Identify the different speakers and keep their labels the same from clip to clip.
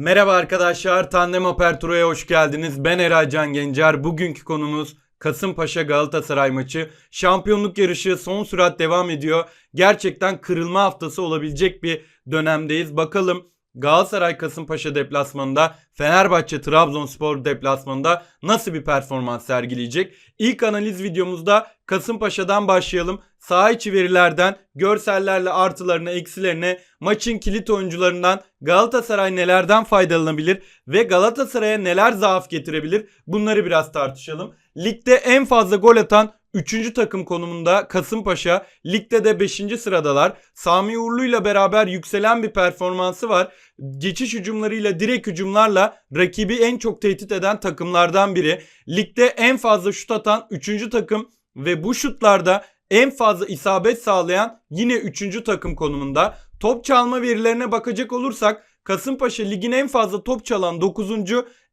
Speaker 1: Merhaba arkadaşlar, Tandem Aperturo'ya hoş geldiniz. Ben Eray Can Gencer. Bugünkü konumuz Kasımpaşa Galatasaray maçı. Şampiyonluk yarışı son sürat devam ediyor. Gerçekten kırılma haftası olabilecek bir dönemdeyiz. Bakalım Galatasaray Kasımpaşa deplasmanında, Fenerbahçe Trabzonspor deplasmanında nasıl bir performans sergileyecek? İlk analiz videomuzda Kasımpaşa'dan başlayalım. Saha içi verilerden, görsellerle artılarına, eksilerine, maçın kilit oyuncularından Galatasaray nelerden faydalanabilir ve Galatasaray'a neler zaaf getirebilir? Bunları biraz tartışalım. Ligde en fazla gol atan 3. takım konumunda Kasımpaşa, ligde de 5. sıradalar. Sami Uğurlu ile beraber yükselen bir performansı var. Geçiş hücumlarıyla, direkt hücumlarla rakibi en çok tehdit eden takımlardan biri. Ligde en fazla şut atan 3. takım ve bu şutlarda en fazla isabet sağlayan yine 3. takım konumunda. Top çalma verilerine bakacak olursak Kasımpaşa ligin en fazla top çalan 9.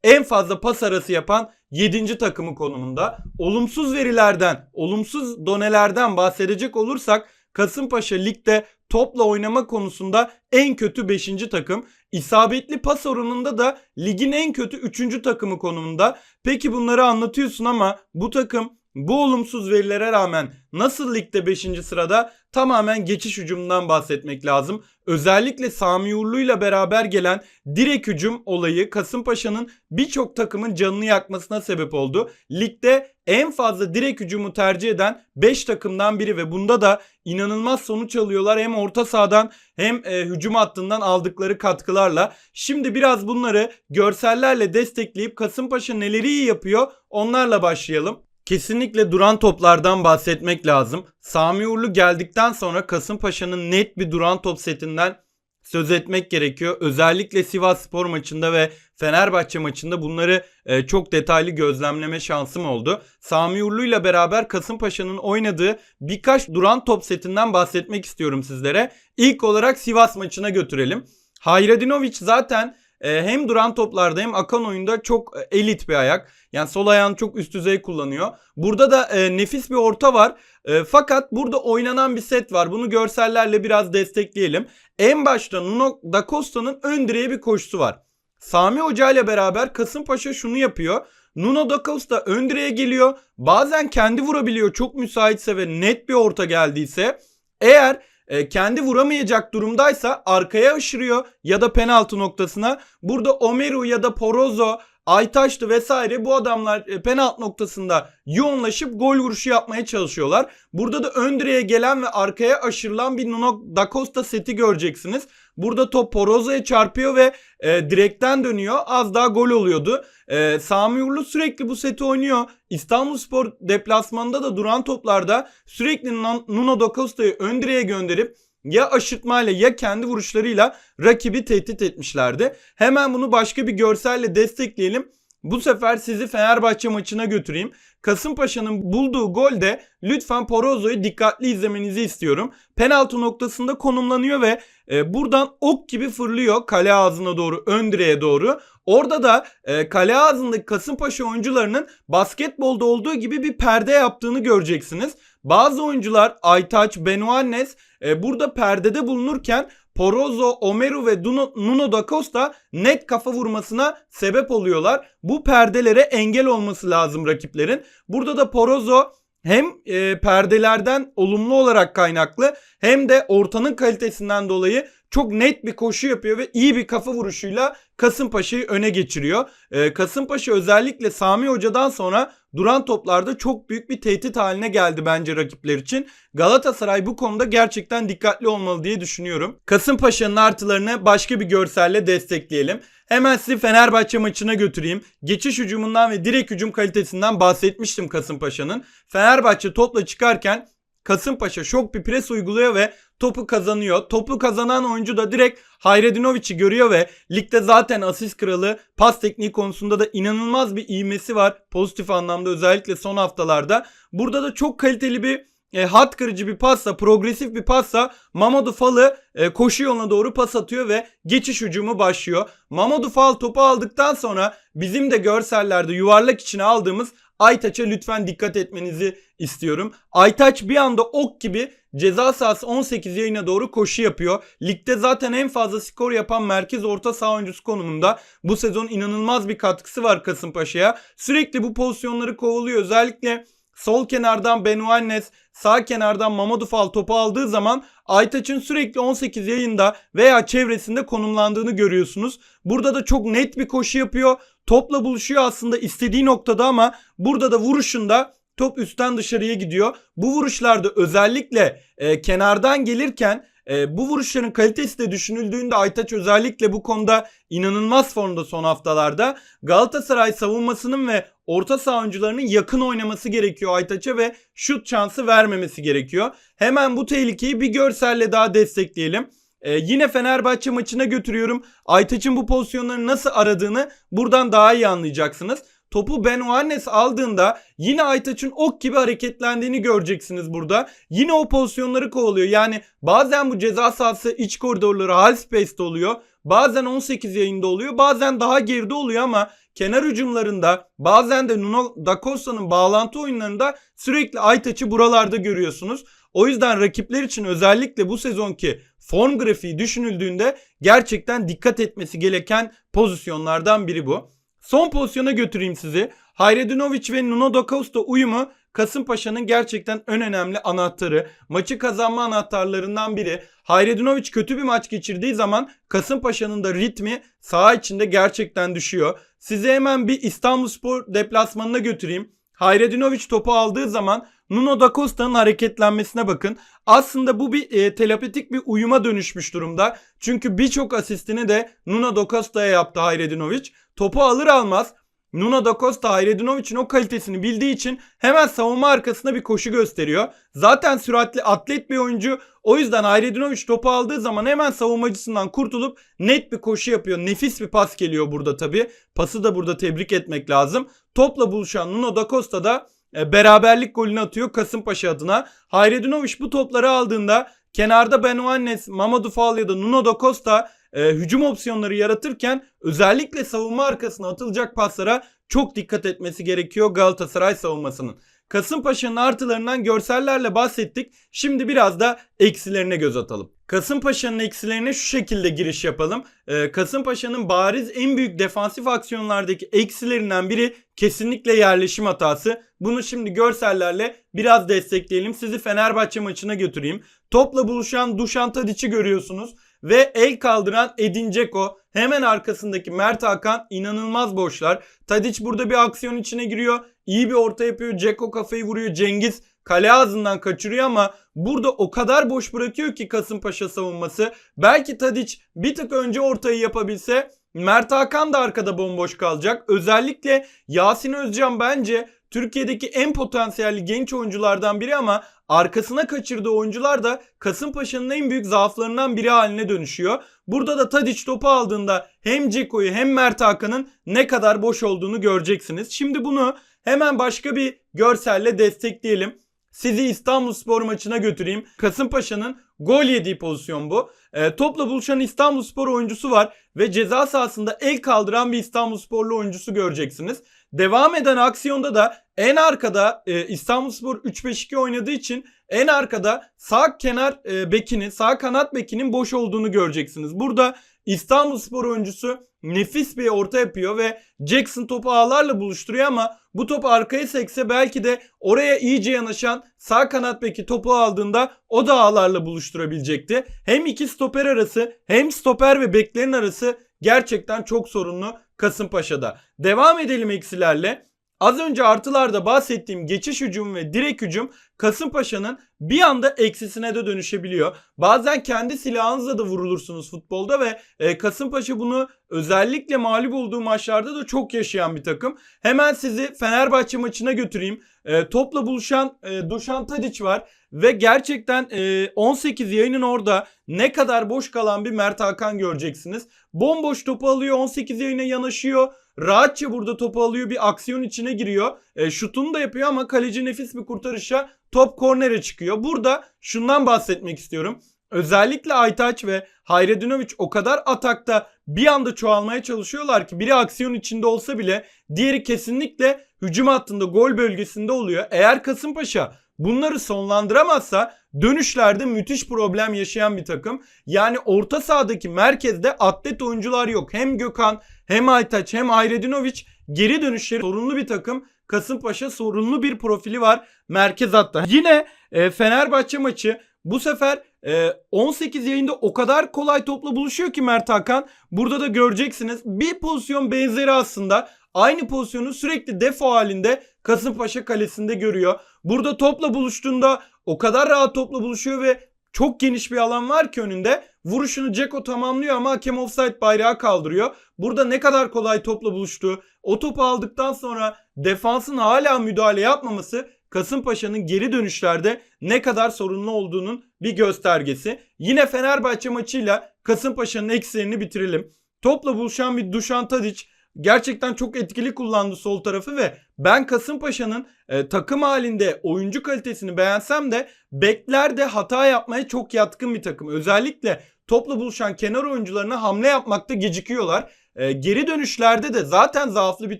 Speaker 1: en fazla pas arası yapan 7. takımı konumunda. Olumsuz verilerden, olumsuz donelerden bahsedecek olursak Kasımpaşa ligde topla oynama konusunda en kötü 5. takım. İsabetli pas oranında da ligin en kötü 3. takımı konumunda. Peki bunları anlatıyorsun ama bu takım bu olumsuz verilere rağmen nasıl ligde 5. sırada tamamen geçiş hücumundan bahsetmek lazım. Özellikle Sami Uğurlu ile beraber gelen direk hücum olayı Kasımpaşa'nın birçok takımın canını yakmasına sebep oldu. Ligde en fazla direk hücumu tercih eden 5 takımdan biri ve bunda da inanılmaz sonuç alıyorlar. Hem orta sahadan hem e, hücum hattından aldıkları katkılarla. Şimdi biraz bunları görsellerle destekleyip Kasımpaşa neleri iyi yapıyor onlarla başlayalım. Kesinlikle duran toplardan bahsetmek lazım. Sami Uğurlu geldikten sonra Kasımpaşa'nın net bir duran top setinden söz etmek gerekiyor. Özellikle Sivas Spor maçında ve Fenerbahçe maçında bunları e, çok detaylı gözlemleme şansım oldu. Sami Uğurlu ile beraber Kasımpaşa'nın oynadığı birkaç duran top setinden bahsetmek istiyorum sizlere. İlk olarak Sivas maçına götürelim. Hayradinovic zaten e, hem duran toplarda hem akan oyunda çok e, elit bir ayak. Yani sol ayağını çok üst düzey kullanıyor. Burada da e, nefis bir orta var. E, fakat burada oynanan bir set var. Bunu görsellerle biraz destekleyelim. En başta Nuno da Costa'nın ön direğe bir koşusu var. Sami Hoca ile beraber Kasımpaşa şunu yapıyor. Nuno da Costa ön direğe geliyor. Bazen kendi vurabiliyor çok müsaitse ve net bir orta geldiyse. Eğer e, kendi vuramayacak durumdaysa arkaya aşırıyor ya da penaltı noktasına. Burada Omeru ya da Porozo Aytaş'tı vesaire bu adamlar e, penaltı noktasında yoğunlaşıp gol vuruşu yapmaya çalışıyorlar. Burada da ön direğe gelen ve arkaya aşırılan bir Nuno da Costa seti göreceksiniz. Burada top Porozo'ya çarpıyor ve e, direkten dönüyor. Az daha gol oluyordu. E, Sami Uğurlu sürekli bu seti oynuyor. İstanbulspor deplasmanında da duran toplarda sürekli Nuno da Costa'yı ön direğe gönderip ya aşırtmayla ya kendi vuruşlarıyla rakibi tehdit etmişlerdi. Hemen bunu başka bir görselle destekleyelim. Bu sefer sizi Fenerbahçe maçına götüreyim. Kasımpaşa'nın bulduğu golde lütfen Porozo'yu dikkatli izlemenizi istiyorum. Penaltı noktasında konumlanıyor ve e, buradan ok gibi fırlıyor kale ağzına doğru, ön direğe doğru. Orada da e, kale ağzındaki Kasımpaşa oyuncularının basketbolda olduğu gibi bir perde yaptığını göreceksiniz. Bazı oyuncular Aytaç, Benuanes e, burada perdede bulunurken Porozo, Omeru ve Duno, Nuno da Costa net kafa vurmasına sebep oluyorlar. Bu perdelere engel olması lazım rakiplerin. Burada da Porozo hem e, perdelerden olumlu olarak kaynaklı hem de ortanın kalitesinden dolayı çok net bir koşu yapıyor ve iyi bir kafa vuruşuyla Kasımpaşa'yı öne geçiriyor. Ee, Kasımpaşa özellikle Sami Hoca'dan sonra duran toplarda çok büyük bir tehdit haline geldi bence rakipler için. Galatasaray bu konuda gerçekten dikkatli olmalı diye düşünüyorum. Kasımpaşa'nın artılarını başka bir görselle destekleyelim. Hemen sizi Fenerbahçe maçına götüreyim. Geçiş hücumundan ve direkt hücum kalitesinden bahsetmiştim Kasımpaşa'nın. Fenerbahçe topla çıkarken Kasımpaşa şok bir pres uyguluyor ve topu kazanıyor. Topu kazanan oyuncu da direkt Hayredinovic'i görüyor ve ligde zaten asist kralı pas tekniği konusunda da inanılmaz bir ivmesi var. Pozitif anlamda özellikle son haftalarda. Burada da çok kaliteli bir e, hat kırıcı bir passa, progresif bir passa Mamadou Fal'ı e, koşu yoluna doğru pas atıyor ve geçiş hücumu başlıyor. Mamadou Fall topu aldıktan sonra bizim de görsellerde yuvarlak içine aldığımız Aytaç'a lütfen dikkat etmenizi istiyorum. Aytaç bir anda ok gibi ceza sahası 18 yayına doğru koşu yapıyor. Ligde zaten en fazla skor yapan merkez orta saha oyuncusu konumunda. Bu sezon inanılmaz bir katkısı var Kasımpaşa'ya. Sürekli bu pozisyonları kovalıyor. Özellikle sol kenardan Benuanes, sağ kenardan Mamadou Fall topu aldığı zaman Aytaç'ın sürekli 18 yayında veya çevresinde konumlandığını görüyorsunuz. Burada da çok net bir koşu yapıyor. Topla buluşuyor aslında istediği noktada ama burada da vuruşunda top üstten dışarıya gidiyor. Bu vuruşlarda özellikle e, kenardan gelirken e, bu vuruşların kalitesi de düşünüldüğünde Aytaç özellikle bu konuda inanılmaz formda son haftalarda. Galatasaray savunmasının ve orta saha oyuncularının yakın oynaması gerekiyor Aytaç'a ve şut şansı vermemesi gerekiyor. Hemen bu tehlikeyi bir görselle daha destekleyelim. Ee, yine Fenerbahçe maçına götürüyorum. Aytaç'ın bu pozisyonları nasıl aradığını buradan daha iyi anlayacaksınız. Topu Ben Oannes aldığında yine Aytaç'ın ok gibi hareketlendiğini göreceksiniz burada. Yine o pozisyonları kovalıyor. Yani bazen bu ceza sahası iç koridorları half space'de oluyor. Bazen 18 yayında oluyor. Bazen daha geride oluyor ama kenar hücumlarında bazen de Nuno Da Costa'nın bağlantı oyunlarında sürekli Aytaç'ı buralarda görüyorsunuz. O yüzden rakipler için özellikle bu sezonki form grafiği düşünüldüğünde gerçekten dikkat etmesi gereken pozisyonlardan biri bu. Son pozisyona götüreyim sizi. Hayredinovic ve Nuno Da Costa uyumu Kasımpaşa'nın gerçekten en önemli anahtarı. Maçı kazanma anahtarlarından biri. Hayredinovic kötü bir maç geçirdiği zaman Kasımpaşa'nın da ritmi saha içinde gerçekten düşüyor. Size hemen bir İstanbulspor deplasmanına götüreyim. Hayredinovic topu aldığı zaman Nuno Da Costa'nın hareketlenmesine bakın. Aslında bu bir e, telepatik bir uyuma dönüşmüş durumda. Çünkü birçok asistini de Nuno Da Costa'ya yaptı Hayredinovic. Topu alır almaz Nuno Da Costa Hayredinovic'in o kalitesini bildiği için hemen savunma arkasına bir koşu gösteriyor. Zaten süratli atlet bir oyuncu. O yüzden Hayredinovic topu aldığı zaman hemen savunmacısından kurtulup net bir koşu yapıyor. Nefis bir pas geliyor burada tabi. Pası da burada tebrik etmek lazım. Topla buluşan Nuno Da Costa da e, beraberlik golünü atıyor Kasımpaşa adına. Hayredinovic bu topları aldığında kenarda Benuanes, Mamadou Fall ya da Nuno Da Costa e, hücum opsiyonları yaratırken özellikle savunma arkasına atılacak paslara çok dikkat etmesi gerekiyor Galatasaray savunmasının. Kasımpaşa'nın artılarından görsellerle bahsettik. Şimdi biraz da eksilerine göz atalım. Kasımpaşa'nın eksilerine şu şekilde giriş yapalım. Ee, Kasımpaşa'nın bariz en büyük defansif aksiyonlardaki eksilerinden biri kesinlikle yerleşim hatası. Bunu şimdi görsellerle biraz destekleyelim. Sizi Fenerbahçe maçına götüreyim. Topla buluşan Dušan Tadić'i görüyorsunuz ve el kaldıran Edin Dzeko hemen arkasındaki Mert Hakan inanılmaz boşlar. Tadic burada bir aksiyon içine giriyor. İyi bir orta yapıyor. Dzeko kafayı vuruyor. Cengiz kale ağzından kaçırıyor ama burada o kadar boş bırakıyor ki Kasımpaşa savunması. Belki Tadic bir tık önce ortayı yapabilse Mert Hakan da arkada bomboş kalacak. Özellikle Yasin Özcan bence Türkiye'deki en potansiyelli genç oyunculardan biri ama arkasına kaçırdığı oyuncular da Kasımpaşa'nın en büyük zaaflarından biri haline dönüşüyor. Burada da Tadic topu aldığında hem Ceko'yu hem Mert Hakan'ın ne kadar boş olduğunu göreceksiniz. Şimdi bunu hemen başka bir görselle destekleyelim. Sizi İstanbul Spor maçına götüreyim. Kasımpaşa'nın gol yediği pozisyon bu. E, topla buluşan İstanbul Spor oyuncusu var ve ceza sahasında el kaldıran bir İstanbul Sporlu oyuncusu göreceksiniz. Devam eden aksiyonda da en arkada e, İstanbulspor 3-5-2 oynadığı için en arkada sağ kenar e, bekinin, sağ kanat bekinin boş olduğunu göreceksiniz. Burada İstanbulspor oyuncusu nefis bir orta yapıyor ve Jackson topu ağlarla buluşturuyor ama bu top arkaya sekse belki de oraya iyice yanaşan sağ kanat beki topu aldığında o da ağlarla buluşturabilecekti. Hem iki stoper arası hem stoper ve beklerin arası gerçekten çok sorunlu Kasımpaşa'da. Devam edelim eksilerle. Az önce artılarda bahsettiğim geçiş hücum ve direk hücum Kasımpaşa'nın bir anda eksisine de dönüşebiliyor. Bazen kendi silahınızla da vurulursunuz futbolda ve e, Kasımpaşa bunu özellikle mağlup olduğu maçlarda da çok yaşayan bir takım. Hemen sizi Fenerbahçe maçına götüreyim. E, topla buluşan e, Dušan var ve gerçekten e, 18 yayının orada ne kadar boş kalan bir Mert Hakan göreceksiniz. Bomboş topu alıyor 18 yayına yanaşıyor. Rahatça burada topu alıyor bir aksiyon içine giriyor. E, şutunu da yapıyor ama kaleci nefis bir kurtarışa top kornere çıkıyor. Burada şundan bahsetmek istiyorum. Özellikle Aytaç ve Hayredinovic o kadar atakta bir anda çoğalmaya çalışıyorlar ki biri aksiyon içinde olsa bile diğeri kesinlikle hücum hattında gol bölgesinde oluyor. Eğer Kasımpaşa bunları sonlandıramazsa dönüşlerde müthiş problem yaşayan bir takım. Yani orta sahadaki merkezde atlet oyuncular yok. Hem Gökhan hem Aytaç hem Hayredinovic geri dönüşleri sorunlu bir takım. Kasımpaşa sorunlu bir profili var merkez hatta. Yine e, Fenerbahçe maçı bu sefer e, 18 yayında o kadar kolay topla buluşuyor ki Mert Hakan. Burada da göreceksiniz. Bir pozisyon benzeri aslında. Aynı pozisyonu sürekli defo halinde Kasımpaşa kalesinde görüyor. Burada topla buluştuğunda o kadar rahat topla buluşuyor ve çok geniş bir alan var ki önünde. Vuruşunu Ceko tamamlıyor ama hakem offside bayrağı kaldırıyor. Burada ne kadar kolay topla buluştu. O topu aldıktan sonra defansın hala müdahale yapmaması Kasımpaşa'nın geri dönüşlerde ne kadar sorunlu olduğunun bir göstergesi. Yine Fenerbahçe maçıyla Kasımpaşa'nın eksilerini bitirelim. Topla buluşan bir Dušan Tadić gerçekten çok etkili kullandı sol tarafı ve ben Kasımpaşa'nın e, takım halinde oyuncu kalitesini beğensem de beklerde hata yapmaya çok yatkın bir takım. Özellikle topla buluşan kenar oyuncularına hamle yapmakta gecikiyorlar. E, geri dönüşlerde de zaten zaaflı bir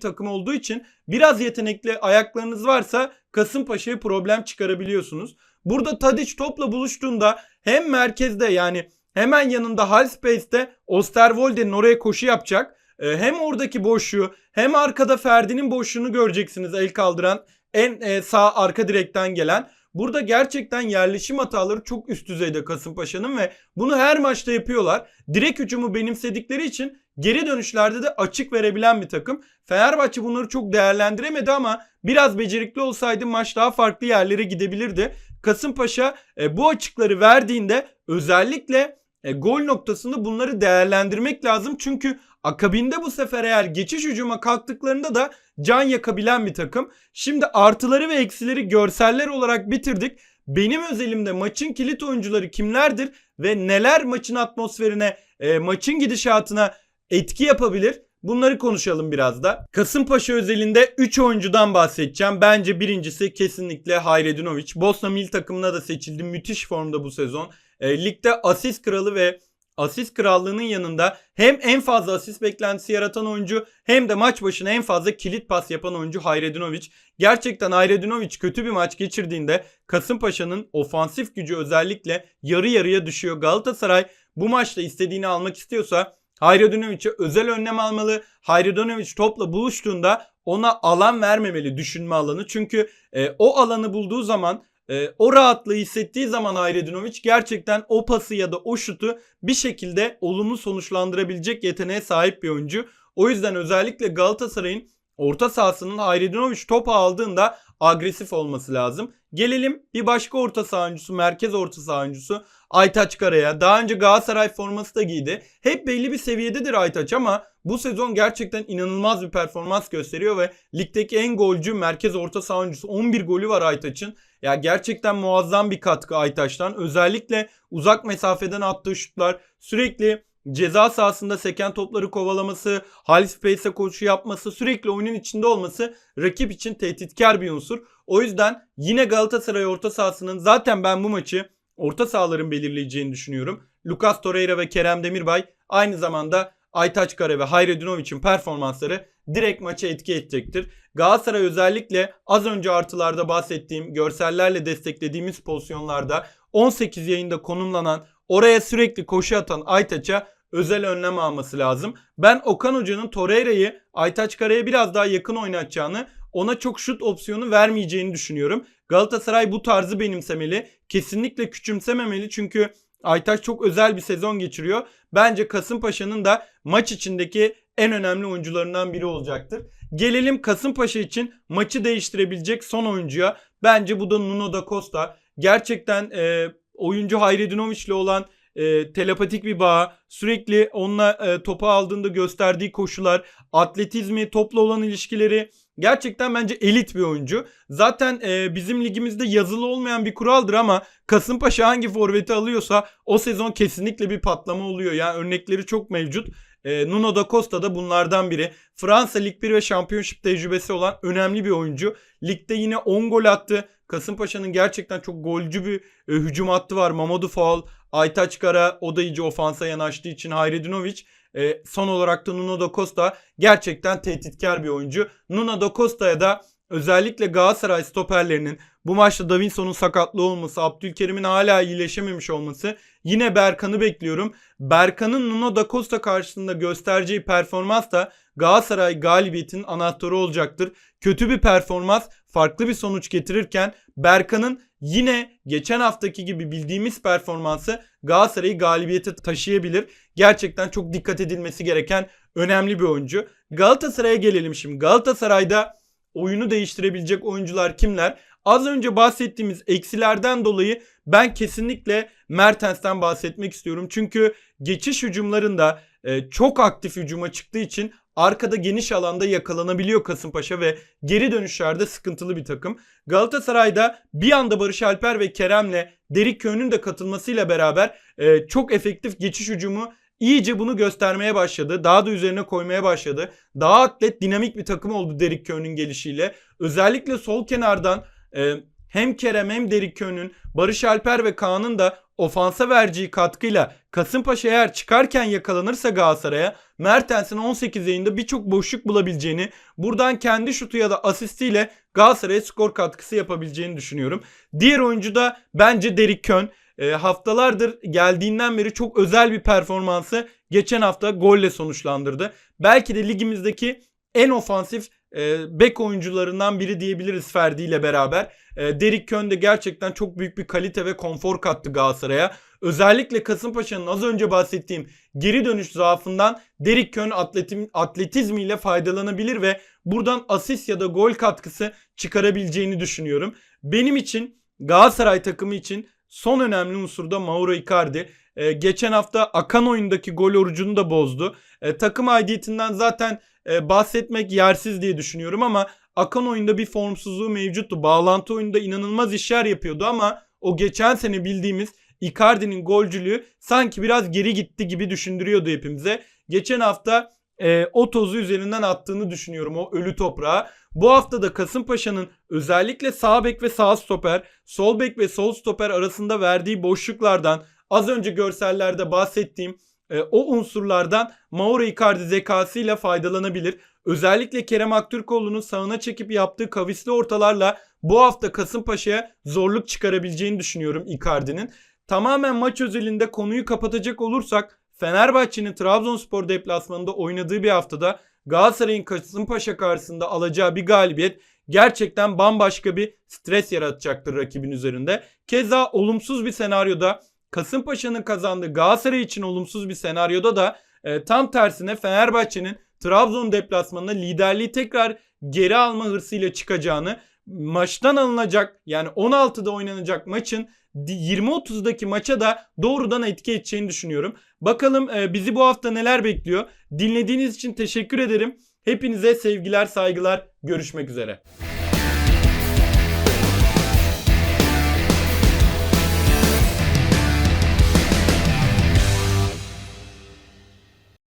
Speaker 1: takım olduğu için biraz yetenekli ayaklarınız varsa Kasımpaşa'ya problem çıkarabiliyorsunuz. Burada Tadic topla buluştuğunda hem merkezde yani hemen yanında hal space'te Osterwolde'nin oraya koşu yapacak. E, hem oradaki boşluğu hem arkada Ferdi'nin boşluğunu göreceksiniz el kaldıran en e, sağ arka direkten gelen. Burada gerçekten yerleşim hataları çok üst düzeyde Kasımpaşa'nın ve bunu her maçta yapıyorlar. Direkt hücumu benimsedikleri için geri dönüşlerde de açık verebilen bir takım. Fenerbahçe bunları çok değerlendiremedi ama biraz becerikli olsaydı maç daha farklı yerlere gidebilirdi. Kasımpaşa e, bu açıkları verdiğinde özellikle e, gol noktasında bunları değerlendirmek lazım. Çünkü akabinde bu sefer eğer geçiş hücuma kalktıklarında da can yakabilen bir takım. Şimdi artıları ve eksileri görseller olarak bitirdik. Benim özelimde maçın kilit oyuncuları kimlerdir ve neler maçın atmosferine, e, maçın gidişatına etki yapabilir? Bunları konuşalım biraz da. Kasımpaşa özelinde 3 oyuncudan bahsedeceğim. Bence birincisi kesinlikle Hayredinovic. Bosna Mil takımına da seçildi. Müthiş formda bu sezon. E, ligde asist kralı ve asist krallığının yanında hem en fazla asist beklentisi yaratan oyuncu hem de maç başına en fazla kilit pas yapan oyuncu Hayredinovic. Gerçekten Hayredinovic kötü bir maç geçirdiğinde Kasımpaşa'nın ofansif gücü özellikle yarı yarıya düşüyor. Galatasaray bu maçta istediğini almak istiyorsa Hayredonovic'e özel önlem almalı. Hayredonovic topla buluştuğunda ona alan vermemeli düşünme alanı. Çünkü e, o alanı bulduğu zaman e, o rahatlığı hissettiği zaman Hayredinovic gerçekten o pası ya da o şutu bir şekilde olumlu sonuçlandırabilecek yeteneğe sahip bir oyuncu. O yüzden özellikle Galatasaray'ın orta sahasının Hayredinovic topu aldığında agresif olması lazım. Gelelim bir başka orta saha oyuncusu, merkez orta saha oyuncusu Aytaç Kara'ya. Daha önce Galatasaray forması da giydi. Hep belli bir seviyededir Aytaç ama bu sezon gerçekten inanılmaz bir performans gösteriyor ve ligdeki en golcü merkez orta saha oyuncusu. 11 golü var Aytaç'ın. Ya gerçekten muazzam bir katkı Aytaç'tan. Özellikle uzak mesafeden attığı şutlar sürekli ceza sahasında seken topları kovalaması, hal space'e koşu yapması, sürekli oyunun içinde olması rakip için tehditkar bir unsur. O yüzden yine Galatasaray orta sahasının zaten ben bu maçı orta sahaların belirleyeceğini düşünüyorum. Lucas Torreira ve Kerem Demirbay aynı zamanda Aytaç Kara ve Hayredunovic'in performansları direkt maça etki edecektir. Galatasaray özellikle az önce artılarda bahsettiğim görsellerle desteklediğimiz pozisyonlarda 18 yayında konumlanan oraya sürekli koşu atan Aytaç'a özel önlem alması lazım. Ben Okan Hoca'nın Torreira'yı Aytaç Kara'ya biraz daha yakın oynatacağını ona çok şut opsiyonu vermeyeceğini düşünüyorum. Galatasaray bu tarzı benimsemeli. Kesinlikle küçümsememeli çünkü Aytaç çok özel bir sezon geçiriyor. Bence Kasımpaşa'nın da maç içindeki en önemli oyuncularından biri olacaktır. Gelelim Kasımpaşa için maçı değiştirebilecek son oyuncuya. Bence bu da Nuno da Costa. Gerçekten e, oyuncu Hayredinovic ile olan e, telepatik bir bağ, sürekli onunla e, topu aldığında gösterdiği koşular, atletizmi, topla olan ilişkileri gerçekten bence elit bir oyuncu. Zaten e, bizim ligimizde yazılı olmayan bir kuraldır ama Kasımpaşa hangi forveti alıyorsa o sezon kesinlikle bir patlama oluyor. Yani örnekleri çok mevcut. E, Nuno da Costa da bunlardan biri. Fransa Lig 1 ve Şampiyonşip tecrübesi olan önemli bir oyuncu. Ligde yine 10 gol attı. Kasımpaşa'nın gerçekten çok golcü bir e, hücum hattı var. Mamadou Fall, Aytaç Kara o da iyice ofansa yanaştığı için Hayredinovic e, son olarak da Nuno da Costa gerçekten tehditkar bir oyuncu. Nuno da Costa'ya da özellikle Galatasaray stoperlerinin bu maçta Davinson'un sakatlığı olması, Abdülkerim'in hala iyileşememiş olması yine Berkan'ı bekliyorum. Berkan'ın Nuno da Costa karşısında göstereceği performans da Galatasaray galibiyetinin anahtarı olacaktır. Kötü bir performans farklı bir sonuç getirirken Berkan'ın yine geçen haftaki gibi bildiğimiz performansı Galatasaray'ı galibiyete taşıyabilir. Gerçekten çok dikkat edilmesi gereken önemli bir oyuncu. Galatasaray'a gelelim şimdi. Galatasaray'da oyunu değiştirebilecek oyuncular kimler? Az önce bahsettiğimiz eksilerden dolayı ben kesinlikle Mertens'ten bahsetmek istiyorum. Çünkü geçiş hücumlarında e, çok aktif hücuma çıktığı için arkada geniş alanda yakalanabiliyor Kasımpaşa ve geri dönüşlerde sıkıntılı bir takım. Galatasaray'da bir anda Barış Alper ve Kerem'le Derik Köy'ün de katılmasıyla beraber e, çok efektif geçiş hücumu iyice bunu göstermeye başladı. Daha da üzerine koymaya başladı. Daha atlet, dinamik bir takım oldu Derik Köy'ün gelişiyle. Özellikle sol kenardan e, hem Kerem hem Derik Köy'ün, Barış Alper ve Kaan'ın da ofansa vereceği katkıyla Kasımpaşa eğer çıkarken yakalanırsa Galatasaray'a Mertens'in 18 yayında birçok boşluk bulabileceğini, buradan kendi şutu ya da asistiyle Galatasaray'a skor katkısı yapabileceğini düşünüyorum. Diğer oyuncu da bence Derik Kön. E, haftalardır geldiğinden beri çok özel bir performansı geçen hafta golle sonuçlandırdı. Belki de ligimizdeki en ofansif e, bek oyuncularından biri diyebiliriz Ferdi ile beraber. E, Derik Kön de gerçekten çok büyük bir kalite ve konfor kattı Galatasaray'a. Özellikle Kasımpaşa'nın az önce bahsettiğim geri dönüş zaafından Derik Kön atletim, atletizmiyle faydalanabilir ve buradan asist ya da gol katkısı çıkarabileceğini düşünüyorum. Benim için Galatasaray takımı için son önemli unsur da Mauro Icardi. Ee, geçen hafta akan oyundaki gol orucunu da bozdu. Ee, takım aidiyetinden zaten e, bahsetmek yersiz diye düşünüyorum ama akan oyunda bir formsuzluğu mevcuttu. Bağlantı oyunda inanılmaz işler yapıyordu ama o geçen sene bildiğimiz Icardi'nin golcülüğü sanki biraz geri gitti gibi düşündürüyordu hepimize. Geçen hafta e, o tozu üzerinden attığını düşünüyorum o ölü toprağa. Bu hafta da Kasımpaşa'nın özellikle sağ bek ve sağ stoper, sol bek ve sol stoper arasında verdiği boşluklardan az önce görsellerde bahsettiğim e, o unsurlardan Mauro Icardi zekasıyla faydalanabilir. Özellikle Kerem Aktürkoğlu'nun sağına çekip yaptığı kavisli ortalarla bu hafta Kasımpaşa'ya zorluk çıkarabileceğini düşünüyorum Icardi'nin. Tamamen maç özelinde konuyu kapatacak olursak Fenerbahçe'nin Trabzonspor deplasmanında oynadığı bir haftada Galatasaray'ın Kasımpaşa karşısında alacağı bir galibiyet gerçekten bambaşka bir stres yaratacaktır rakibin üzerinde. Keza olumsuz bir senaryoda Kasımpaşa'nın kazandığı Galatasaray için olumsuz bir senaryoda da e, tam tersine Fenerbahçe'nin Trabzon deplasmanında liderliği tekrar geri alma hırsıyla çıkacağını maçtan alınacak yani 16'da oynanacak maçın 20-30'daki maça da doğrudan etki edeceğini düşünüyorum. Bakalım e, bizi bu hafta neler bekliyor. Dinlediğiniz için teşekkür ederim. Hepinize sevgiler, saygılar. Görüşmek üzere.